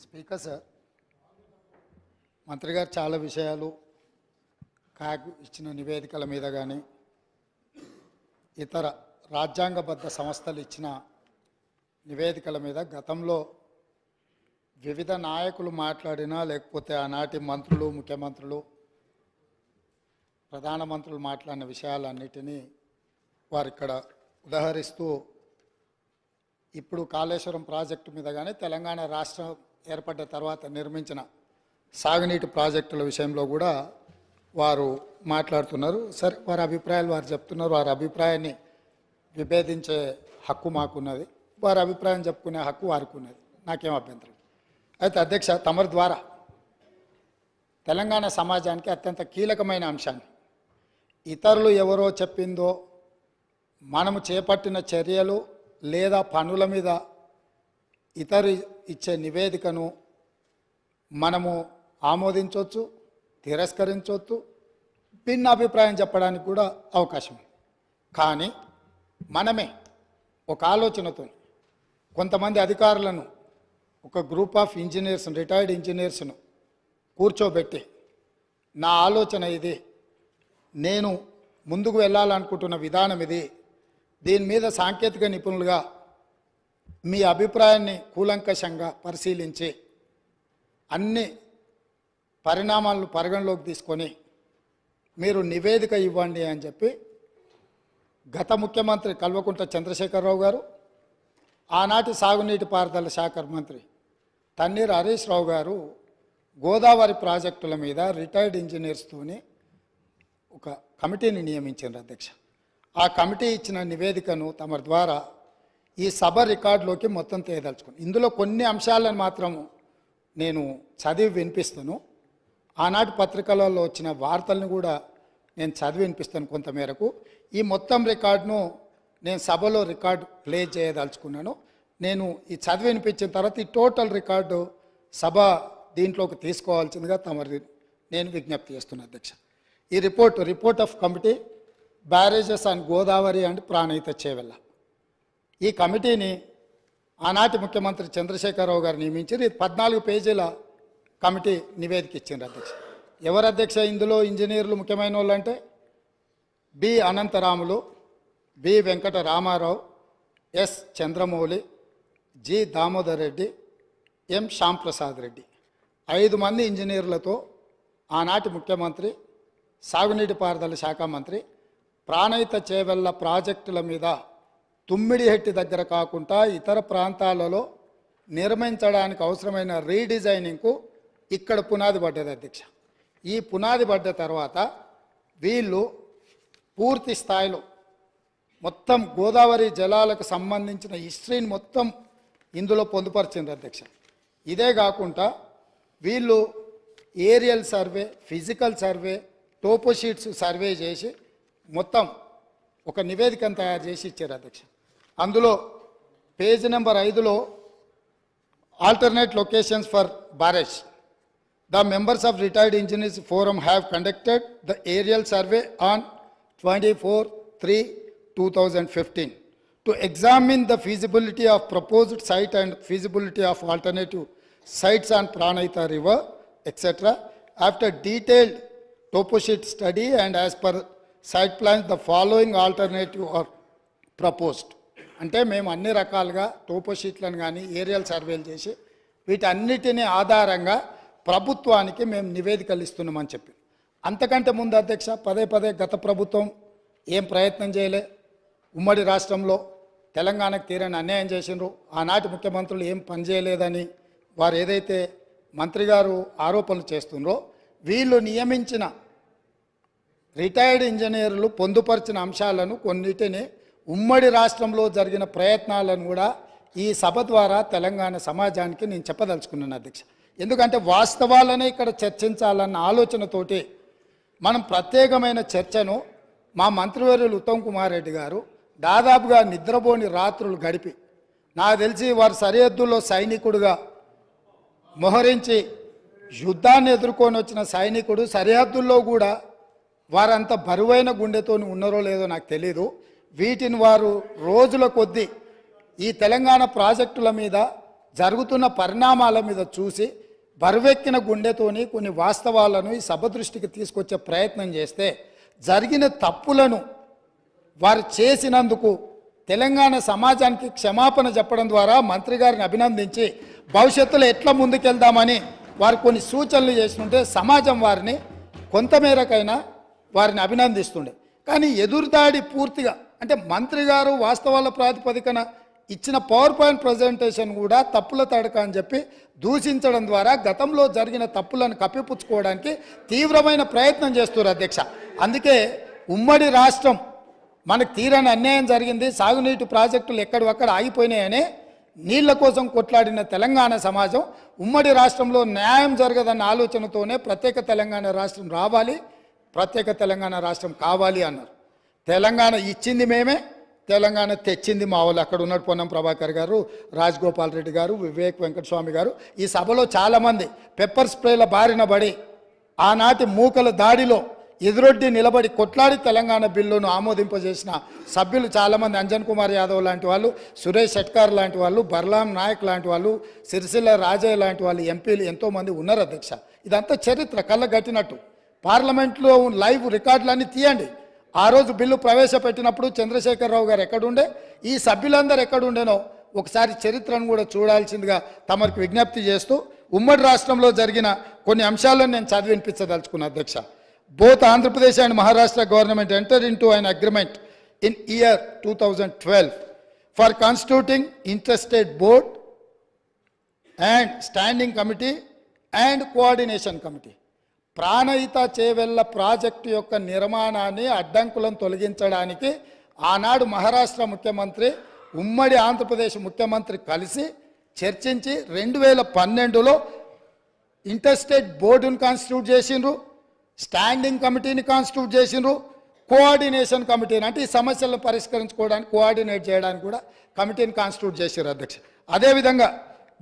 Speaker sir మంత్రి గారు చాలా విషయాలు కాగ్ ఇచ్చిన నివేదికల మీద కానీ ఇతర రాజ్యాంగబద్ధ సంస్థలు ఇచ్చిన నివేదికల మీద గతంలో వివిధ నాయకులు మాట్లాడినా లేకపోతే ఆనాటి మంత్రులు ముఖ్యమంత్రులు ప్రధానమంత్రులు మాట్లాడిన విషయాలన్నిటినీ వారు ఇక్కడ ఉదహరిస్తూ ఇప్పుడు కాళేశ్వరం ప్రాజెక్టు మీద కానీ తెలంగాణ రాష్ట్రం ఏర్పడ్డ తర్వాత నిర్మించిన సాగునీటి ప్రాజెక్టుల విషయంలో కూడా వారు మాట్లాడుతున్నారు. సరే వారి అభిప్రాయాలు వారు చెప్తున్నారు. వారి అభిప్రాయాన్ని విభేదించే హక్కు మాకున్నది. వారి అభిప్రాయం చెప్పుకునే హక్కు వారికి ఉన్నది నాకేం అభ్యంతరం. అయితే అధ్యక్ష తమరి ద్వారా తెలంగాణ సమాజానికి అత్యంత కీలకమైన అంశాన్ని. ఇతరులు ఎవరో చెప్పిందో మనము చేపట్టిన చర్యలు లేదా పనుల మీద ఇతరు ఇచ్చే నివేదికను మనము ఆమోదించవచ్చు తిరస్కరించవచ్చు భిన్న అభిప్రాయం చెప్పడానికి కూడా అవకాశం కానీ మనమే ఒక ఆలోచనతో కొంతమంది అధికారులను ఒక గ్రూప్ ఆఫ్ ఇంజనీర్స్ రిటైర్డ్ ఇంజనీర్స్ను కూర్చోబెట్టి నా ఆలోచన ఇది నేను ముందుకు వెళ్ళాలనుకుంటున్న విధానం ఇది దీని మీద సాంకేతిక నిపుణులుగా మీ అభిప్రాయాన్ని కూలంకషంగా పరిశీలించి అన్ని పరిణామాలను పరిగణలోకి తీసుకొని మీరు నివేదిక ఇవ్వండి అని చెప్పి గత ముఖ్యమంత్రి కల్వకుంట్ల చంద్రశేఖరరావు గారు ఆనాటి సాగునీటి పారుదల శాఖ మంత్రి తన్నీర్ హరీష్ రావు గారు గోదావరి ప్రాజెక్టుల మీద రిటైర్డ్ ఇంజనీర్స్తోని ఒక కమిటీని నియమించారు అధ్యక్ష. ఆ కమిటీ ఇచ్చిన నివేదికను తమ ద్వారా ఈ సభ రికార్డులోకి మొత్తం తేదలుచుకుని ఇందులో కొన్ని అంశాలను మాత్రం నేను చదివి వినిపిస్తాను. ఆనాటి పత్రికలలో వచ్చిన వార్తలను కూడా నేను చదివి వినిపిస్తాను కొంతమేరకు. ఈ మొత్తం రికార్డును నేను సభలో రికార్డు ప్లే చేయదలుచుకున్నాను. నేను ఈ చదివి వినిపించిన తర్వాత ఈ టోటల్ రికార్డు సభ దీంట్లోకి తీసుకోవాల్సిందిగా తమరి నేను విజ్ఞప్తి చేస్తున్నా అధ్యక్ష. ఈ report report of committee barrages and Godavari and Pranahita Chevella. ఈ కమిటీని ఆనాటి ముఖ్యమంత్రి చంద్రశేఖరరావు గారు నియమించారు. ఇది పద్నాలుగు పేజీల కమిటీ నివేదిక ఇచ్చింది అధ్యక్ష. ఎవరు అధ్యక్ష? ఇందులో ఇంజనీర్లు ముఖ్యమైన వాళ్ళు అంటే B. Anantharamulu B. Venkata Ramarao S. Chandramouli G. Damodar Reddy M. Shyamprasad Reddy. ఐదు మంది ఇంజనీర్లతో ఆనాటి ముఖ్యమంత్రి సాగునీటి పారుదల శాఖ మంత్రి ప్రాణహిత చేవెళ్ళ ప్రాజెక్టుల మీద తుమ్మిడిహెట్టి దగ్గర కాకుండా ఇతర ప్రాంతాలలో నిర్మించడానికి అవసరమైన రీడిజైనింగ్కు ఇక్కడ పునాది పడ్డది అధ్యక్ష. ఈ పునాది పడ్డ తర్వాత వీళ్ళు పూర్తి స్థాయిలో మొత్తం గోదావరి జలాలకు సంబంధించిన హిస్టరీని మొత్తం ఇందులో పొందుపరిచింది అధ్యక్ష. ఇదే కాకుండా వీళ్ళు aerial survey physical survey toposheets survey చేసి మొత్తం ఒక నివేదికను తయారు చేసి ఇచ్చారు అధ్యక్ష. అందులో పేజ్ నెంబర్ ఐదులో alternate locations for barrage. The members of retired engineers forum have conducted the aerial survey on 24-3-2015 to examine the feasibility of proposed site and feasibility of alternative sites on Pranayata River, etc. After detailed toposheet study and as per site plans, the following alternative are proposed. అంటే మేము అన్ని రకాలుగా టోపోషీట్లను కానీ aerial సర్వేలు చేసి వీటన్నిటిని ఆధారంగా ప్రభుత్వానికి మేము నివేదికలు ఇస్తున్నామని చెప్పి. అంతకంటే ముందు అధ్యక్ష పదే పదే గత ప్రభుత్వం ఏం ప్రయత్నం చేయలే. ఉమ్మడి రాష్ట్రంలో తెలంగాణకు తీరని అన్యాయం చేసిండ్రు. ఆనాటి ముఖ్యమంత్రులు ఏం పని చేయలేదని వారు ఏదైతే మంత్రి గారు ఆరోపణలు చేస్తుండ్రో వీళ్ళు నియమించిన రిటైర్డ్ ఇంజనీర్లు పొందుపరిచిన అంశాలను కొన్నిటిని ఉమ్మడి రాష్ట్రంలో జరిగిన ప్రయత్నాలను కూడా ఈ సభ ద్వారా తెలంగాణ సమాజానికి నేను చెప్పదలుచుకున్నాను అధ్యక్ష. ఎందుకంటే వాస్తవాలనే ఇక్కడ చర్చించాలన్న ఆలోచనతోటి మనం ప్రత్యేకమైన చర్చను మా మంత్రివర్యులు ఉత్తమ్ కుమార్ రెడ్డి గారు దాదాపుగా నిద్రపోని రాత్రులు గడిపి నాకు తెలిసి వారు సరిహద్దుల్లో సైనికుడుగా మోహరించి యుద్ధాన్ని ఎదుర్కొని వచ్చిన సైనికుడు సరిహద్దుల్లో కూడా వారంత బరువైన గుండెతో ఉన్నారో లేదో నాకు తెలీదు. వీటిని వారు రోజుల కొద్దీ ఈ తెలంగాణ ప్రాజెక్టుల మీద జరుగుతున్న పరిణామాల మీద చూసి బరువెక్కిన గుండెతోని కొన్ని వాస్తవాలను ఈ సభ దృష్టికి తీసుకొచ్చే ప్రయత్నం చేస్తే జరిగిన తప్పులను వారు చేసినందుకు తెలంగాణ సమాజానికి క్షమాపణ చెప్పడం ద్వారా మంత్రి గారిని అభినందించి భవిష్యత్తులో ఎట్లా ముందుకెళ్దామని వారు కొన్ని సూచనలు చేస్తుంటే సమాజం వారిని కొంతమేరకైనా వారిని అభినందిస్తుండే. కానీ ఎదురుదాడి పూర్తిగా అంటే మంత్రి గారు వాస్తవాల ప్రాతిపదికన ఇచ్చిన పవర్ పాయింట్ ప్రజెంటేషన్ కూడా తప్పుల తడక అని చెప్పి దూషించడం ద్వారా గతంలో జరిగిన తప్పులను కప్పిపుచ్చుకోవడానికి తీవ్రమైన ప్రయత్నం చేస్తున్నారు అధ్యక్ష. అందుకే ఉమ్మడి రాష్ట్రం మనకు తీరని అన్యాయం జరిగింది సాగునీటి ప్రాజెక్టులు ఎక్కడివక్కడ ఆగిపోయినాయని నీళ్ళ కోసం కొట్లాడిన తెలంగాణ సమాజం ఉమ్మడి రాష్ట్రంలో న్యాయం జరగదన్న ఆలోచనతోనే ప్రత్యేక తెలంగాణ రాష్ట్రం రావాలి ప్రత్యేక తెలంగాణ రాష్ట్రం కావాలి అన్నారు. తెలంగాణ ఇచ్చింది మేమే తెలంగాణ తెచ్చింది మా వాళ్ళు. అక్కడ ఉన్నట్టు పొన్నం ప్రభాకర్ గారు రాజగోపాల్ రెడ్డి గారు వివేక్ వెంకటస్వామి గారు. ఈ సభలో చాలామంది పెప్పర్ స్ప్రేల బారిన పడి ఆనాటి మూకల దాడిలో ఎదురొడ్డి నిలబడి కొట్లాడి తెలంగాణ బిల్లును ఆమోదింపజేసిన సభ్యులు చాలామంది. అంజన్ కుమార్ యాదవ్ లాంటి వాళ్ళు సురేష్ షెట్కార్ లాంటి వాళ్ళు బర్లాం నాయక్ లాంటి వాళ్ళు సిరిసిల్ల రాజయ్య లాంటి వాళ్ళు ఎంపీలు ఎంతోమంది ఉన్నారు అధ్యక్ష. ఇదంతా చరిత్ర కళ్ళ గట్టినట్టు. పార్లమెంట్లో లైవ్ రికార్డులన్నీ తీయండి. ఆ రోజు బిల్లు ప్రవేశపెట్టినప్పుడు చంద్రశేఖరరావు గారు ఎక్కడుండే? ఈ సభ్యులందరూ ఎక్కడుండేనో ఒకసారి చరిత్రను కూడా చూడాల్సిందిగా తమకు విజ్ఞప్తి చేస్తూ ఉమ్మడి రాష్ట్రంలో జరిగిన కొన్ని అంశాలను నేను చదివినిపించదలుచుకున్నా అధ్యక్ష. Both Andhra Pradesh and Maharashtra government enter into an agreement in year two thousand twelve for constituting interested board and standing committee and coordination committee Pranahita Chevella project యొక్క నిర్మాణాన్ని అడ్డంకులను తొలగించడానికి ఆనాడు మహారాష్ట్ర ముఖ్యమంత్రి ఉమ్మడి ఆంధ్రప్రదేశ్ ముఖ్యమంత్రి కలిసి చర్చించి రెండు వేల పన్నెండులో ఇంటర్స్టేట్ బోర్డును కాన్స్టిట్యూట్ చేసిండ్రు స్టాండింగ్ కమిటీని కాన్స్టిట్యూట్ చేసిండ్రు కోఆర్డినేషన్ కమిటీని అంటే ఈ సమస్యలను పరిష్కరించుకోవడానికి కోఆర్డినేట్ చేయడానికి కూడా కమిటీని కాన్స్టిట్యూట్ చేశారు అధ్యక్ష. అదేవిధంగా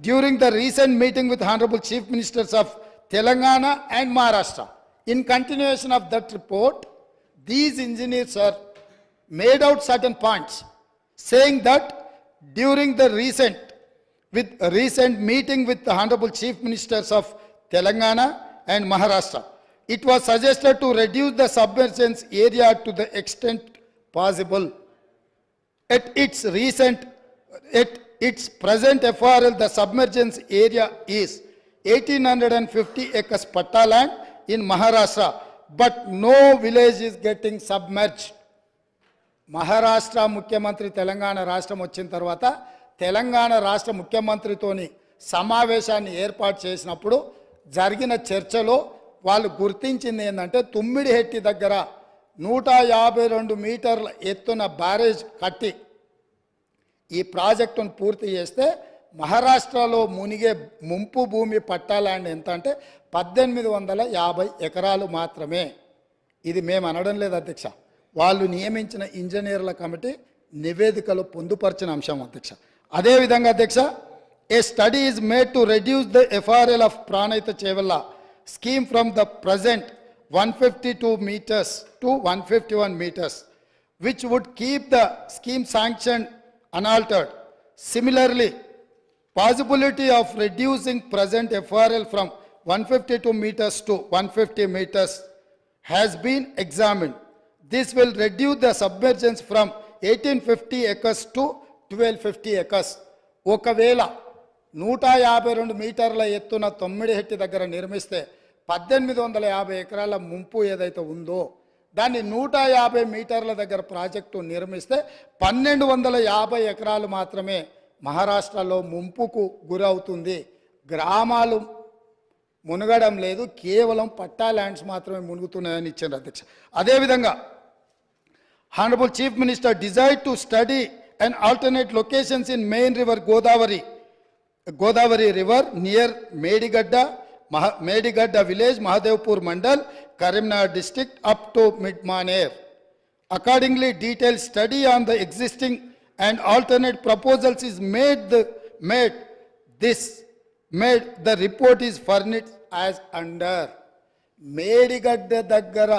during the recent meeting with honourable chief ministers of Telangana and Maharashtra. In continuation of that report, these engineers are made out certain points saying that during the recent with recent meeting with the honorable chief ministers of Telangana and Maharashtra, it was suggested to reduce the submergence area to the extent possible. At its recent, at its present FRL, the submergence area is 1850 acres patta land in Maharashtra, but no village is getting submerged. Maharashtra ముఖ్యమంత్రి తెలంగాణ రాష్ట్రం వచ్చిన తర్వాత తెలంగాణ రాష్ట్ర ముఖ్యమంత్రితోని సమావేశాన్ని ఏర్పాటు చేసినప్పుడు జరిగిన చర్చలో వాళ్ళు గుర్తించింది ఏంటంటే తుమ్మిడిహెట్టి దగ్గర నూట యాభై రెండు మీటర్ల ఎత్తున బ్యారేజ్ కట్టి ఈ ప్రాజెక్టును పూర్తి చేస్తే మహారాష్ట్రలో మునిగే ముంపు భూమి పట్టాలండి ఎంత అంటే పద్దెనిమిది వందల యాభై ఎకరాలు మాత్రమే. ఇది మేము అనడం లేదు అధ్యక్ష. వాళ్ళు నియమించిన ఇంజనీర్ల కమిటీ నివేదికలో పొందుపరిచిన అంశం అధ్యక్ష. అదేవిధంగా అధ్యక్ష a study is made to reduce the FRL of Pranahita Chevella scheme from the present one fifty two metres to one fifty one metres which would keep the scheme sanction unaltered similarly possibility of reducing present FRL from one fifty two metres to one fifty metres has been examined this will reduce the submergence from eighteen fifty acres to twelve fifty acres ఒకవేళ నూట యాభై రెండు మీటర్ల ఎత్తున తొమ్మిది హెట్టి దగ్గర నిర్మిస్తే పద్దెనిమిది వందల యాభై ఎకరాల ముంపు ఏదైతే ఉందో దాన్ని నూట యాభై మీటర్ల దగ్గర ప్రాజెక్టు నిర్మిస్తే పన్నెండు వందల యాభై ఎకరాలు మాత్రమే మహారాష్ట్రలో ముంపుకు గురవుతుంది. గ్రామాలు మునగడం లేదు. కేవలం పట్టా ల్యాండ్స్ మాత్రమే మునుగుతున్నాయని ఇచ్చారు అధ్యక్ష. అదేవిధంగా honourable chief minister decided to study and alternate locations in main river Godavari Godavari river near Medigadda Medigadda village Mahadevpur mandal Karimnagar district up to mid Maner accordingly detail study on the existing and alternate proposals is made, the, made this, made, the report is furnished as under. Medigadda దగ్గర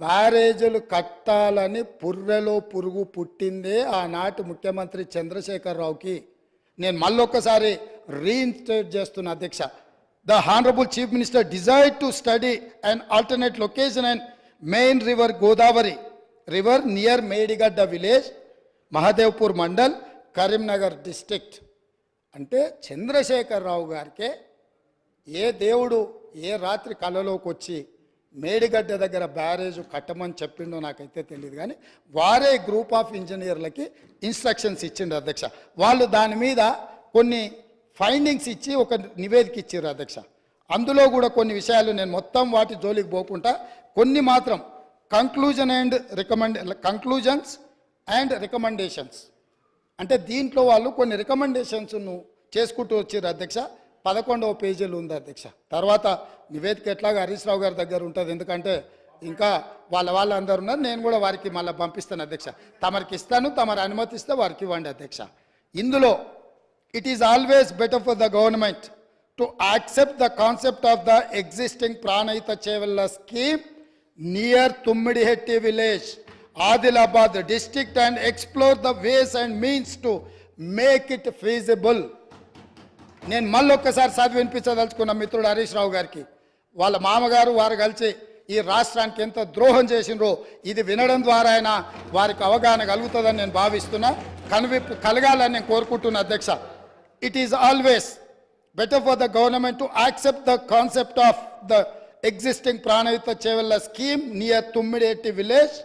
బ్యారేజీలు కట్టాలని పుర్రెలో పురుగు పుట్టిందే ఆనాటి ముఖ్యమంత్రి చంద్రశేఖరరావుకి. నేను మళ్ళొక్కసారి reinstate చేస్తున్న అధ్యక్ష. The honourable chief minister desire to study and alternate location and main river Godavari river near Medigadda village Mahadevpur mandal Karimnagar district అంటే చంద్రశేఖరరావు గారికే ఏ దేవుడు ఏ రాత్రి కళలోకి వచ్చి మేడిగడ్డ దగ్గర బ్యారేజ్ కట్టమని చెప్పిండో నాకైతే తెలియదు కానీ వారే గ్రూప్ ఆఫ్ ఇంజనీర్లకి ఇన్స్ట్రక్షన్స్ ఇచ్చిండ్రు అధ్యక్ష. వాళ్ళు దాని మీద కొన్ని ఫైండింగ్స్ ఇచ్చి ఒక నివేదిక ఇచ్చారు అధ్యక్ష. అందులో కూడా కొన్ని విషయాలు నేను మొత్తం వాటి జోలికి పోకుండా కొన్ని మాత్రం conclusion and recommend conclusions and recommendations. అంటే దీంట్లో వాళ్ళు కొన్ని రికమెండేషన్స్ను చేసుకుంటూ వచ్చారు అధ్యక్ష. పదకొండవ పేజీలు ఉంది అధ్యక్ష. తర్వాత నివేదిక ఎట్లాగా హరీష్ రావు గారి దగ్గర ఉంటుంది. ఎందుకంటే ఇంకా వాళ్ళ వాళ్ళు అందరు ఉన్నారు. నేను కూడా వారికి మళ్ళీ పంపిస్తాను అధ్యక్ష. తమరికి ఇస్తాను తమరు అనుమతిస్తే వారికి ఇవ్వండి అధ్యక్ష. ఇందులో it is always better for the government to accept the concept of the existing Pranahita Chevella scheme near Tummidihatti village Adilabad district and explore the ways and means to make it feasible. నేను మళ్ళొక్కసారి చదివి వినిపించదలుచుకున్న మిత్రుడు హరీష్ రావు గారికి వాళ్ళ మామగారు వారు కలిసి ఈ రాష్ట్రానికి ఎంత ద్రోహం చేసినరో ఇది వినడం ద్వారా అయినా వారికి అవగాహన కలుగుతుందని నేను భావిస్తున్నా. కనువిప్పు కలగాలని నేను కోరుకుంటున్నా అధ్యక్ష. It is always better for the government to accept the concept of the existing Pranahita Chevella scheme near Tummidihatti village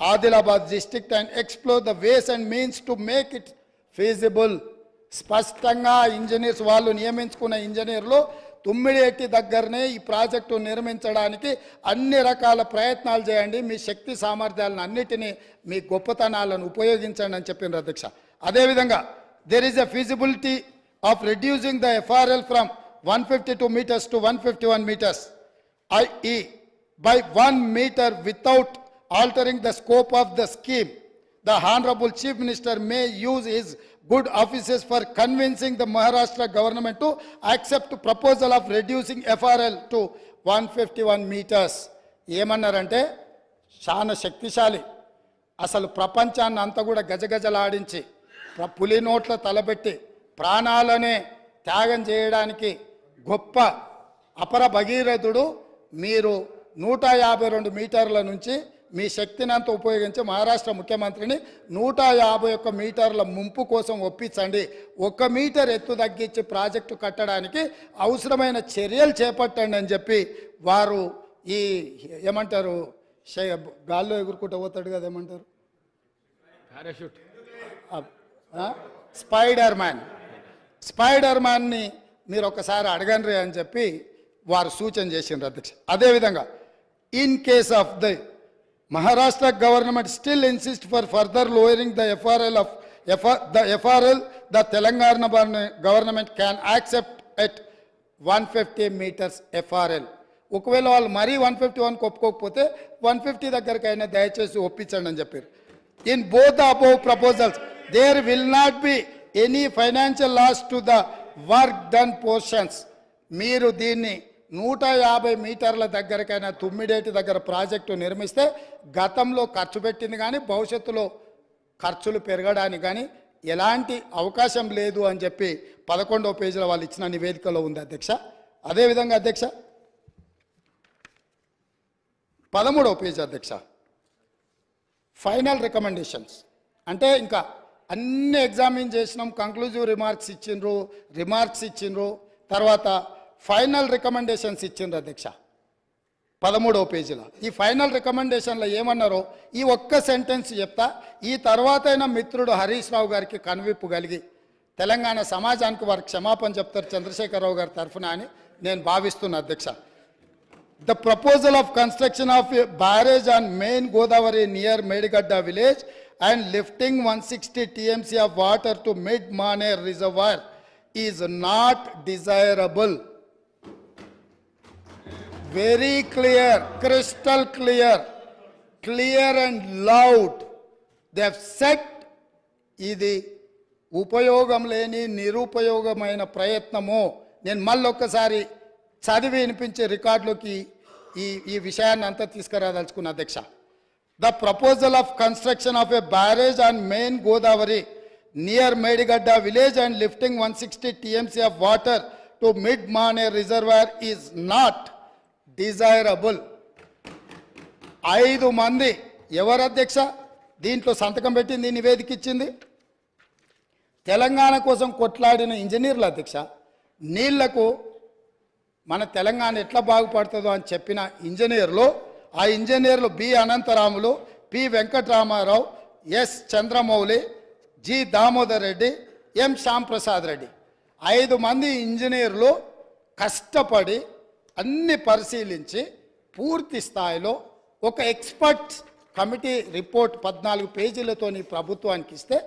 Adilabad district and explore the ways and means to make it feasible స్పష్టంగా engineers వాళ్ళు నియమించుకున్న ఇంజనీర్లు తుమ్మిడేటి దగ్గరనే ఈ project నిర్మించడానికి అన్ని రకాల ప్రయత్నాలు చేయండి. మీ శక్తి సామర్థ్యాలను అన్నిటినీ మీ గొప్పతనాలను ఉపయోగించండి అని చెప్పిండ్రు అధ్యక్ష. అదేవిధంగా there is a feasibility of reducing the FRL from one fifty two metres to one fifty one metres IE by one metre without altering the scope of the scheme. The Honorable Chief Minister may use his good offices for convincing the Maharashtra government to accept proposal of reducing FRL to 151 meters. ఏమన్నారంటే చాలా శక్తిశాలి అసలు ప్రపంచాన్ని అంతా కూడా గజగజలాడించి ప్ర- పులి నోట్ల తలబెట్టి ప్రాణాలనే త్యాగం చేయడానికి గొప్ప అపర భగీరథుడు మీరు నూట యాభై రెండు మీటర్ల నుంచి మీ శక్తిని అంతా ఉపయోగించి మహారాష్ట్ర ముఖ్యమంత్రిని నూట యాభై ఒక్క మీటర్ల ముంపు కోసం ఒప్పించండి. ఒక్క మీటర్ ఎత్తు తగ్గించి ప్రాజెక్టు కట్టడానికి అవసరమైన చర్యలు చేపట్టండి అని చెప్పి వారు ఈ ఏమంటారు గాల్లో ఎగురుకుంటూ పోతాడు కదా ఏమంటారు? Spider man. స్పైడర్ మ్యాన్ని మీరు ఒకసారి అడగండి అని చెప్పి వారు సూచన చేసిండ్రు అధ్యక్ష. అదేవిధంగా in case of the Maharashtra government still insist for further lowering the FRL of the FRL the Telangana government can accept at one fifty metres FRL ఒకవేళ వాళ్ళు మరీ వన్ ఫిఫ్టీ వన్కి ఒప్పుకోకపోతే వన్ ఫిఫ్టీ దగ్గరకైనా దయచేసి ఒప్పించండి అని చెప్పారు. In both the above proposals there will not be any financial loss to the work done portions మీరు దీన్ని నూట యాభై మీటర్ల దగ్గరకైనా తుమ్మిడేటి దగ్గర ప్రాజెక్టు నిర్మిస్తే గతంలో ఖర్చు పెట్టింది కానీ భవిష్యత్తులో ఖర్చులు పెరగడానికి కానీ ఎలాంటి అవకాశం లేదు అని చెప్పి పదకొండవ పేజీలో వాళ్ళు ఇచ్చిన నివేదికలో ఉంది అధ్యక్ష. అదేవిధంగా అధ్యక్ష పదమూడవ పేజీ అధ్యక్ష ఫైనల్ రికమెండేషన్స్. అంటే ఇంకా అన్ని ఎగ్జామిన్ చేసినాం కంక్లూజివ్ రిమార్క్స్ ఇచ్చిండ్రు రిమార్క్స్ ఇచ్చిండ్రు తర్వాత ఫైనల్ రికమెండేషన్స్ ఇచ్చిండ్రు అధ్యక్ష. పదమూడవ పేజీలో. ఈ ఫైనల్ రికమెండేషన్లో ఏమన్నారో ఈ ఒక్క సెంటెన్స్ చెప్తా. ఈ తర్వాతైనా మిత్రుడు హరీష్ రావు గారికి కనువిప్పు కలిగి తెలంగాణ సమాజానికి వారికి క్షమాపణ చెప్తారు చంద్రశేఖరరావు గారి తరఫున అని నేను భావిస్తున్నా అధ్యక్ష. The proposal of construction of a barrage on main Godavari near Medigadda village and lifting 160 TMC of water to mid-Maner reservoir is not desirable. Very very clear crystal clear clear and loud have set ఇది ఉపయోగం లేని నిరుపయోగమైన ప్రయత్నము. నేను మళ్ళొక్కసారి చదివి వినిపించే రికార్డులోకి ఈ ఈ విషయాన్ని అంతా తీసుకురాదలుచుకున్న అధ్యక్ష. The proposal of construction of a barrage on main Godavari near Medigadda village and lifting one sixty TMC of water to mid Maner reservoir is not desirable ఐదు మంది ఎవరు అధ్యక్ష? దీంట్లో సంతకం పెట్టింది నివేదిక ఇచ్చింది. తెలంగాణ కోసం కొట్లాడిన ఇంజనీర్ల అధ్యక్ష నీళ్ళకు మన తెలంగాణ ఎట్లా బాగుపడుతుందో అని చెప్పిన ఇంజనీర్లు ఆ ఇంజనీర్లు B. Anantharamulu P. Venkataramarao S. Chandramouli G. Damodar Reddy M. Shyamprasad Reddy. ఐదు మంది ఇంజనీర్లు కష్టపడి అన్ని పరిశీలించి పూర్తి స్థాయిలో ఒక ఎక్స్పర్ట్ కమిటీ రిపోర్ట్ పద్నాలుగు పేజీలతోని ప్రభుత్వానికి ఇస్తే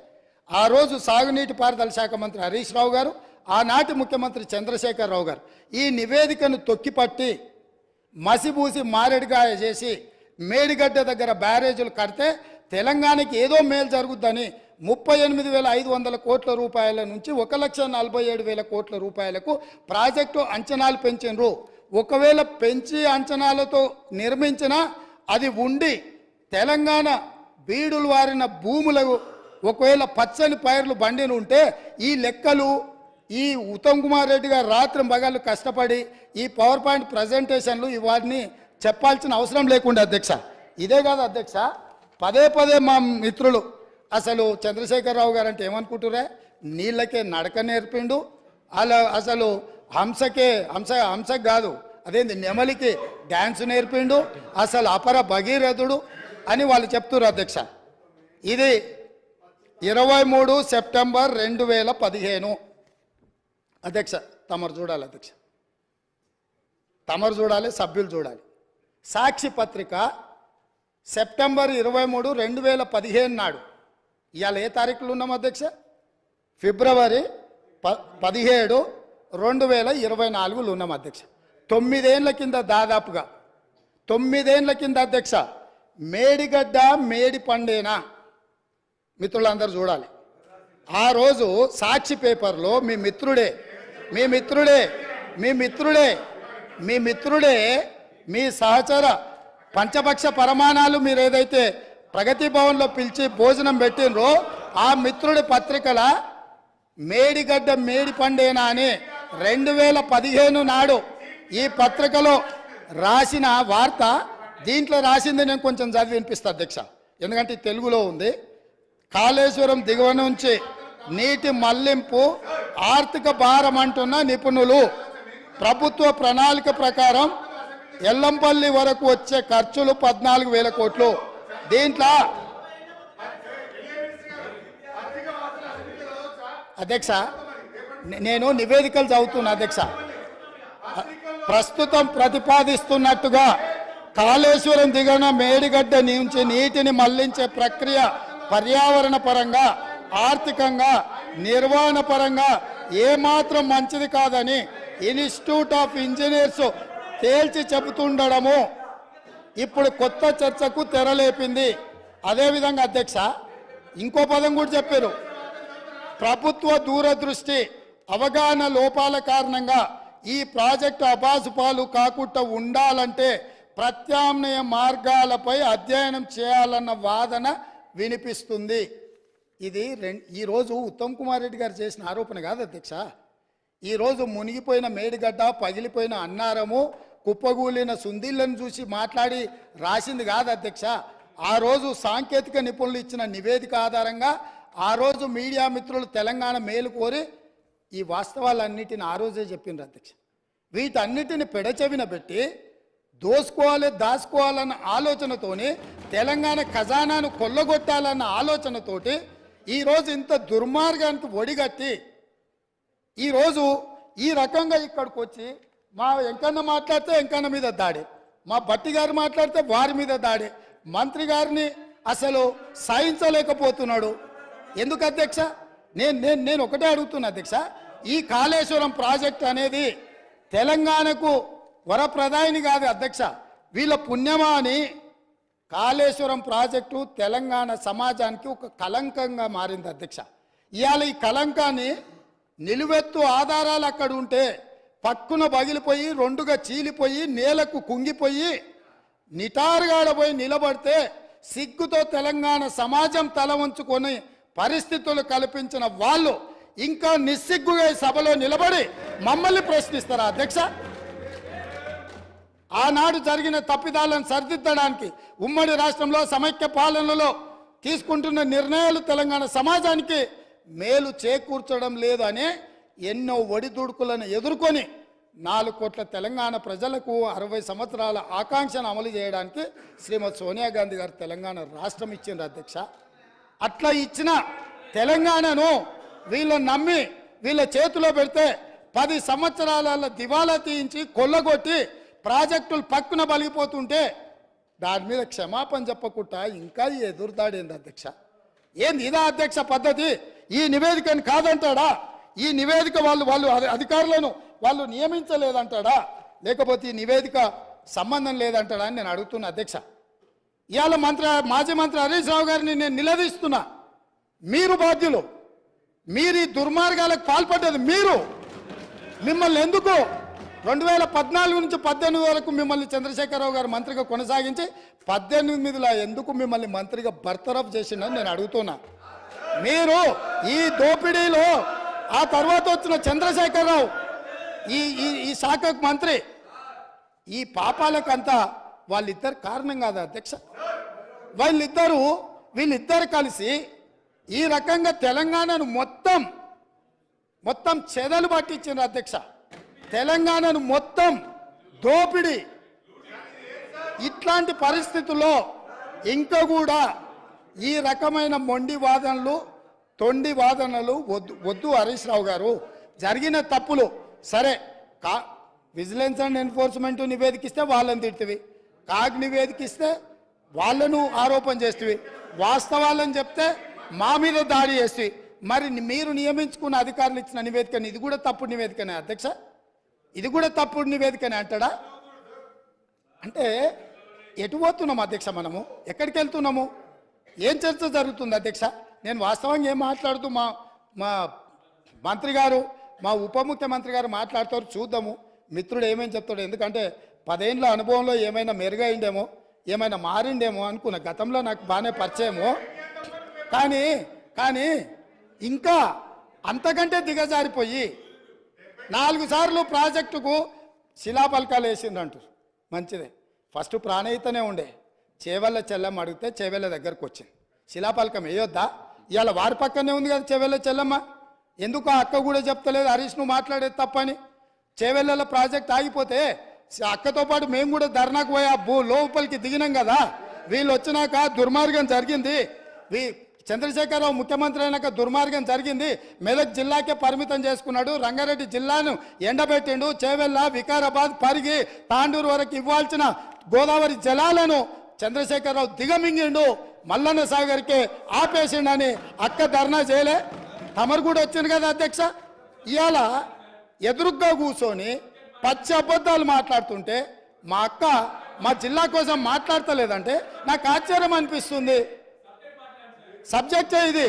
ఆ రోజు సాగునీటి పారుదల శాఖ మంత్రి హరీష్ రావు గారు ఆనాటి ముఖ్యమంత్రి చంద్రశేఖర్ రావు గారు ఈ నివేదికను తొక్కిపట్టి మసిబూసి మారేడుగాయ చేసి మేడిగడ్డ దగ్గర బ్యారేజీలు కడితే తెలంగాణకి ఏదో మేలు జరుగుద్దని ముప్పై ఎనిమిది వేల ఐదు వందల కోట్ల రూపాయల నుంచి ఒక లక్ష నలభై ఏడు వేల కోట్ల రూపాయలకు ప్రాజెక్టు అంచనాలు పెంచినరు. ఒకవేళ పెంచి అంచనాలతో నిర్మించిన అది ఉండి తెలంగాణ బీడులు వారిన భూములకు ఒకవేళ పచ్చని పైర్లు బండిని ఉంటే ఈ లెక్కలు ఈ ఉత్తమ్ కుమార్ రెడ్డి గారు రాత్రి మగళ్ళు కష్టపడి ఈ పవర్ పాయింట్ ప్రజెంటేషన్లు ఇవన్నీ చెప్పాల్సిన అవసరం లేకుండా అధ్యక్ష. ఇదే కాదు అధ్యక్ష పదే పదే మా మిత్రులు అసలు చంద్రశేఖరరావు గారు అంటే ఏమనుకుంటురే నీళ్ళకే నడక నేర్పిండు అలా అసలు హంసకే హంస హంసకు కాదు. అదేంది నెమలికి డ్యాన్స్ నేర్పిండు అసలు అపర భగీరథుడు అని వాళ్ళు చెప్తున్నారు అధ్యక్ష. ఇది ఇరవై మూడు సెప్టెంబర్ రెండు వేల పదిహేను. అధ్యక్ష తమరు చూడాలి అధ్యక్ష. తమరు చూడాలి సభ్యులు చూడాలి. సాక్షి పత్రిక సెప్టెంబర్ ఇరవై మూడు రెండు వేల పదిహేను నాడు. ఇవాళ ఏ తారీఖులు ఉన్నాం అధ్యక్ష? ఫిబ్రవరి ప పదిహేడు రెండు వేల ఇరవై నాలుగులో ఉన్నాం అధ్యక్ష. తొమ్మిదేండ్ల కింద దాదాపుగా తొమ్మిదేండ్ల కింద అధ్యక్ష మేడిగడ్డ మేడి పండేనా? మిత్రులందరూ చూడాలి. ఆ రోజు సాక్షి పేపర్లో మీ మిత్రుడే మీ మిత్రుడే మీ మిత్రుడే మీ మిత్రుడే మీ సహచర పంచపక్ష పరమాణాలు మీరు ఏదైతే ప్రగతి భవన్లో పిలిచి భోజనం పెట్టినరో ఆ మిత్రుడి పత్రికల మేడిగడ్డ మేడి పండేనా అని రెండు వేల పదిహేను నాడు ఈ పత్రికలో రాసిన వార్త దీంట్లో రాసింది నేను కొంచెం చదివి వినిపిస్తా అధ్యక్ష. ఎందుకంటే తెలుగులో ఉంది. కాళేశ్వరం దిగువ నుంచి నీటి మళ్ళింపు ఆర్థిక భారం అంటున్న నిపుణులు ప్రభుత్వ ప్రణాళిక ప్రకారం ఎల్లంపల్లి వరకు వచ్చే ఖర్చులు పద్నాలుగు వేల కోట్లు. దీంట్లో అధ్యక్ష నేను నివేదికలు చదువుతున్నా అధ్యక్ష. ప్రస్తుతం ప్రతిపాదిస్తున్నట్టుగా కాళేశ్వరం దిగన మేడిగడ్డ నుంచి నీటిని మళ్ళించే ప్రక్రియ పర్యావరణ పరంగా ఆర్థికంగా నిర్వహణ పరంగా ఏమాత్రం మంచిది కాదని ఇన్స్టిట్యూట్ ఆఫ్ ఇంజనీర్స్ తేల్చి చెబుతుండడము ఇప్పుడు కొత్త చర్చకు తెరలేపింది. అదేవిధంగా అధ్యక్ష ఇంకో పదం కూడా చెప్పారు. ప్రభుత్వ దూరదృష్టి అవగాహన లోపాల కారణంగా ఈ ప్రాజెక్టు అబాసుపాలు కాకుండా ఉండాలంటే ప్రత్యామ్నాయ మార్గాలపై అధ్యయనం చేయాలన్న వాదన వినిపిస్తుంది. ఇది రె ఈరోజు ఉత్తమ్ కుమార్ రెడ్డి గారు చేసిన ఆరోపణ కాదు అధ్యక్ష. ఈరోజు మునిగిపోయిన మేడిగడ్డ పగిలిపోయిన అన్నారము కుప్పగూలిన సుందిళ్ళను చూసి మాట్లాడి రాసింది కాదు అధ్యక్ష. ఆ రోజు సాంకేతిక నిపుణులు ఇచ్చిన నివేదిక ఆధారంగా ఆ రోజు మీడియా మిత్రులు తెలంగాణ మేలు కోరి ఈ వాస్తవాలన్నిటిని ఆ రోజే చెప్పిండ్రు అధ్యక్ష. వీటన్నిటిని పెడచెవిన పెట్టి దోసుకోవాలి దాచుకోవాలన్న ఆలోచనతోని తెలంగాణ ఖజానాను కొల్లగొట్టాలన్న ఆలోచనతోటి ఈరోజు ఇంత దుర్మార్గానికి ఒడిగట్టి ఈరోజు ఈ రకంగా ఇక్కడికి వచ్చి మా వెంకన్న మాట్లాడితే వెంకన్న మీద దాడి మా బట్టి గారు మాట్లాడితే వారి మీద దాడి మంత్రి గారిని అసలు సాయించలేకపోతున్నాడు ఎందుకు అధ్యక్ష? నేను నేను నేను ఒకటే అడుగుతున్నా అధ్యక్ష ఈ కాళేశ్వరం ప్రాజెక్ట్ అనేది తెలంగాణకు వరప్రదాయిని కాదు అధ్యక్ష. వీళ్ళ పుణ్యమా అని కాళేశ్వరం ప్రాజెక్టు తెలంగాణ సమాజానికి ఒక కలంకంగా మారింది అధ్యక్ష. ఇవాళ ఈ కలంకాన్ని నిలువెత్తు ఆధారాలు అక్కడ ఉంటే పక్కున పగిలిపోయి రెండుగా చీలిపోయి నేలకు కుంగిపోయి నిటారుగాడపోయి నిలబడితే సిగ్గుతో తెలంగాణ సమాజం తల వంచుకొని పరిస్థితులు కల్పించిన వాళ్ళు ఇంకా నిస్సిగ్గుగా ఈ సభలో నిలబడి మమ్మల్ని ప్రశ్నిస్తారా అధ్యక్ష? ఆనాడు జరిగిన తప్పిదాలను సరిదిద్దడానికి ఉమ్మడి రాష్ట్రంలో సమైక్య పాలనలో తీసుకుంటున్న నిర్ణయాలు తెలంగాణ సమాజానికి మేలు చేకూర్చడం లేదు ఎన్నో ఒడిదుడుకులను ఎదుర్కొని నాలుగు కోట్ల తెలంగాణ ప్రజలకు అరవై సంవత్సరాల ఆకాంక్షను అమలు చేయడానికి శ్రీమతి సోనియా గాంధీ గారు తెలంగాణ రాష్ట్రం ఇచ్చింది అధ్యక్ష. అట్లా ఇచ్చిన తెలంగాణను వీళ్ళని నమ్మి వీళ్ళ చేతిలో పెడితే పది సంవత్సరాల దివాలా తీయించి కొల్లగొట్టి ప్రాజెక్టులు పక్కున బలిగిపోతుంటే దాని మీద క్షమాపణ చెప్పకుండా ఇంకా ఎదురుతాడేంది అధ్యక్ష? ఏంది ఇదా అధ్యక్ష పద్ధతి? ఈ నివేదికని కాదంటాడా? ఈ నివేదిక వాళ్ళు వాళ్ళు అధికారులను వాళ్ళు నియమించలేదంటాడా? లేకపోతే ఈ నివేదిక సంబంధం లేదంటాడా అని నేను అడుగుతున్నా అధ్యక్ష. ఇవాళ మంత్రి మాజీ మంత్రి హరీష్ రావు గారిని నేను నిలదీస్తున్నా. మీరు బాధ్యులు. మీరు ఈ దుర్మార్గాలకు పాల్పడ్డది మీరు. మిమ్మల్ని ఎందుకు రెండు వేల పద్నాలుగు నుంచి పద్దెనిమిది వరకు మిమ్మల్ని చంద్రశేఖరరావు గారు మంత్రిగా కొనసాగించి పద్దెనిమిదిలో ఎందుకు మిమ్మల్ని మంత్రిగా బర్తరఫ్ చేసిండని నేను అడుగుతున్నా. మీరు ఈ దోపిడీలో ఆ తర్వాత వచ్చిన చంద్రశేఖరరావు ఈ ఈ ఈ శాఖకు మంత్రి ఈ పాపాలకంతా వాళ్ళిద్దరు కారణం కాదు అధ్యక్ష? వాళ్ళిద్దరూ వీళ్ళిద్దరు కలిసి ఈ రకంగా తెలంగాణను మొత్తం మొత్తం చెదలు పట్టించిన అధ్యక్ష. తెలంగాణను మొత్తం దోపిడి. ఇట్లాంటి పరిస్థితుల్లో ఇంకా కూడా ఈ రకమైన మొండి వాదనలు తొండి వాదనలు వద్దు వద్దు హరీష్ రావు గారు. జరిగిన తప్పులు సరే కా విజిలెన్స్ అండ్ ఎన్ఫోర్స్మెంట్ నివేదికిస్తే వాళ్ళని తిడుతుంది కాగ్ నివేదికిస్తే వాళ్ళను ఆరోపణ చేస్తే వాస్తవాలను చెప్తే మా మీద దాడి చేస్తుంది మరి మీరు నియమించుకున్న అధికారులు ఇచ్చిన నివేదికని ఇది కూడా తప్పుడు నివేదికనే అధ్యక్ష? ఇది కూడా తప్పుడు నివేదికనే అంటాడా? అంటే ఎటు పోతున్నాము అధ్యక్ష మనము? ఎక్కడికి వెళ్తున్నాము? ఏం చర్చ జరుగుతుంది అధ్యక్ష? నేను వాస్తవంగా ఏం మాట్లాడుతూ మా మా మంత్రి గారు మా ఉప ముఖ్యమంత్రి గారు మాట్లాడతారు చూద్దాము. మిత్రుడు ఏమేమి చెప్తాడు? ఎందుకంటే పదేళ్ళ అనుభవంలో ఏమైనా మెరుగైండేమో ఏమైనా మారిండేమో అనుకున్న గతంలో నాకు బాగానే పరిచయమో. కానీ కానీ ఇంకా అంతకంటే దిగజారిపోయి నాలుగు సార్లు ప్రాజెక్టుకు శిలాపలకాలు వేసిందంటారు మంచిదే. ఫస్ట్ ప్రాణయితనే ఉండే. చేవెళ్ళ చెల్లమ్మ అడిగితే చేవెళ్ళ దగ్గరకు వచ్చింది. శిలాపలకం వేయొద్దా? ఇవాళ వారి పక్కనే ఉంది కదా చేవెళ్ళ చెల్లమ్మ. ఎందుకు ఆ అక్క కూడా చెప్తలేదు? హరీష్ నువ్వు మాట్లాడేది తప్పని. చేవెళ్ళ ప్రాజెక్ట్ ఆగిపోతే అక్కతో పాటు మేము కూడా ధర్నాకు పోయి ఆ భూ లోపలికి దిగినాం కదా. వీళ్ళు వచ్చినాక దుర్మార్గం జరిగింది. వీ చంద్రశేఖరరావు ముఖ్యమంత్రి అయినాక దుర్మార్గం జరిగింది. మెదక్ జిల్లాకే పరిమితం చేసుకున్నాడు. రంగారెడ్డి జిల్లాను ఎండబెట్టిండు. చేవెళ్ళ వికారాబాద్ పరిగి తాండూరు వరకు ఇవ్వాల్సిన గోదావరి జలాలను చంద్రశేఖరరావు దిగమింగిండు. మల్లన్న సాగర్కి ఆపేసిండని అక్క ధర్నా చేయలే. తమరు కూడా వచ్చింది కదా అధ్యక్ష. ఇవాళ ఎదురుగ్గా కూర్చొని పచ్చి అబద్ధాలు మాట్లాడుతుంటే మా అక్క మా జిల్లా కోసం మాట్లాడతలేదంటే నాకు ఆశ్చర్యం అనిపిస్తుంది. సబ్జెక్టే ఇది.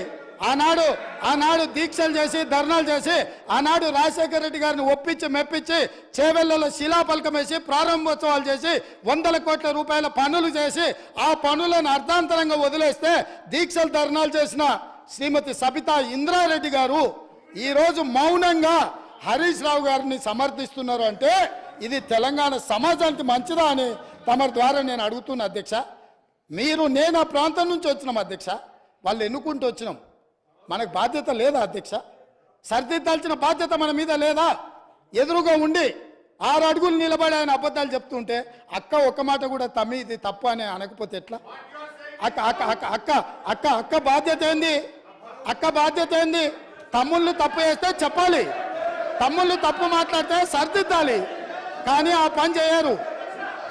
ఆనాడు ఆనాడు దీక్షలు చేసి ధర్నాలు చేసి ఆనాడు రాజశేఖర రెడ్డి గారిని ఒప్పించి మెప్పించి చేవెళ్ళలో శిలాఫలకం వేసి ప్రారంభోత్సవాలు చేసి వందల కోట్ల రూపాయల పనులు చేసి ఆ పనులను అర్ధాంతరంగా వదిలేస్తే దీక్షలు ధర్నాలు చేసిన శ్రీమతి సబితా ఇంద్రారెడ్డి గారు ఈరోజు మౌనంగా హరీష్ రావు గారిని సమర్థిస్తున్నారు అంటే ఇది తెలంగాణ సమాజానికి మంచిదా అని తమ ద్వారా నేను అడుగుతున్నా అధ్యక్ష. మీరు నేను ఆ ప్రాంతం నుంచి వచ్చినాం అధ్యక్ష. వాళ్ళు ఎన్నుకుంటూ వచ్చినాం. మనకు బాధ్యత లేదా అధ్యక్ష? సరిదిద్దాల్సిన బాధ్యత మన మీద లేదా? ఎదురుగా ఉండి ఆరు అడుగులు నిలబడి ఆయన అబద్ధాలు చెప్తుంటే అక్క ఒక్క మాట కూడా తమ్మి ఇది తప్పు అని అనకపోతే ఎట్లా? అక్క అక్క అక్క అక్క అక్క అక్క బాధ్యత ఏంది? అక్క బాధ్యత ఏంది? తమ్ముళ్ళు తప్పు చేస్తే చెప్పాలి. తమ్ముళ్ళు తప్పు మాట్లాడితే సర్దిద్దాలి. కానీ ఆ పని చేయరు.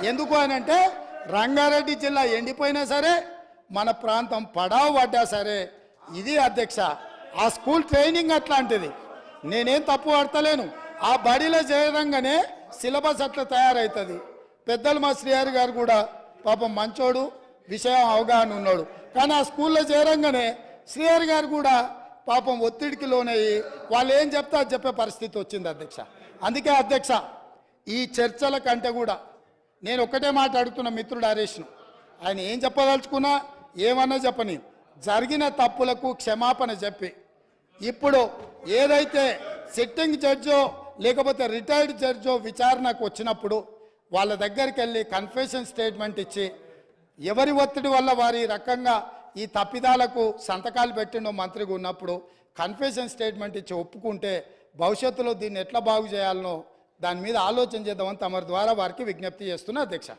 ఎందుకు అని అంటే రంగారెడ్డి జిల్లా ఎండిపోయినా సరే మన ప్రాంతం పడావు పడ్డా సరే ఇది అధ్యక్ష. ఆ స్కూల్ ట్రైనింగ్ అట్లాంటిది. నేనేం తప్పు పడతలేను. ఆ బడిలో చేయడంగానే సిలబస్ అట్లా తయారవుతుంది పెద్దలు మా శ్రీహరి గారు కూడా పాపం మంచోడు విషయం అవగాహన ఉన్నాడు కానీ ఆ స్కూల్లో చేరంగానే శ్రీహరి గారు కూడా పాపం ఒత్తిడికి లోనయ్యి వాళ్ళు ఏం చెప్తే అది చెప్పే పరిస్థితి వచ్చింది అధ్యక్ష. అందుకే అధ్యక్ష ఈ చర్చల కంటే కూడా నేను ఒక్కటే మాట అడుగుతున్న మిత్రుడు హరీష్ను. ఆయన ఏం చెప్పదలుచుకున్నా ఏమన్నా చెప్పని జరిగిన తప్పులకు క్షమాపణ చెప్పి ఇప్పుడు ఏదైతే సిట్టింగ్ జడ్జో లేకపోతే రిటైర్డ్ జడ్జో విచారణకు వచ్చినప్పుడు వాళ్ళ దగ్గరికి వెళ్ళి కన్ఫెషన్ స్టేట్మెంట్ ఇచ్చి ఎవరి ఒత్తిడి వల్ల వారి రకంగా ఈ తప్పిదాలకు సంతకాలు పెట్టిండో మంత్రిగా ఉన్నప్పుడు కన్ఫెషన్ స్టేట్మెంట్ ఇచ్చి ఒప్పుకుంటే భవిష్యత్తులో దీన్ని ఎట్లా బాగు చేయాలనో దాని మీద ఆలోచన చేద్దామని తమరి ద్వారా వారికి విజ్ఞప్తి చేస్తున్నా అధ్యక్ష.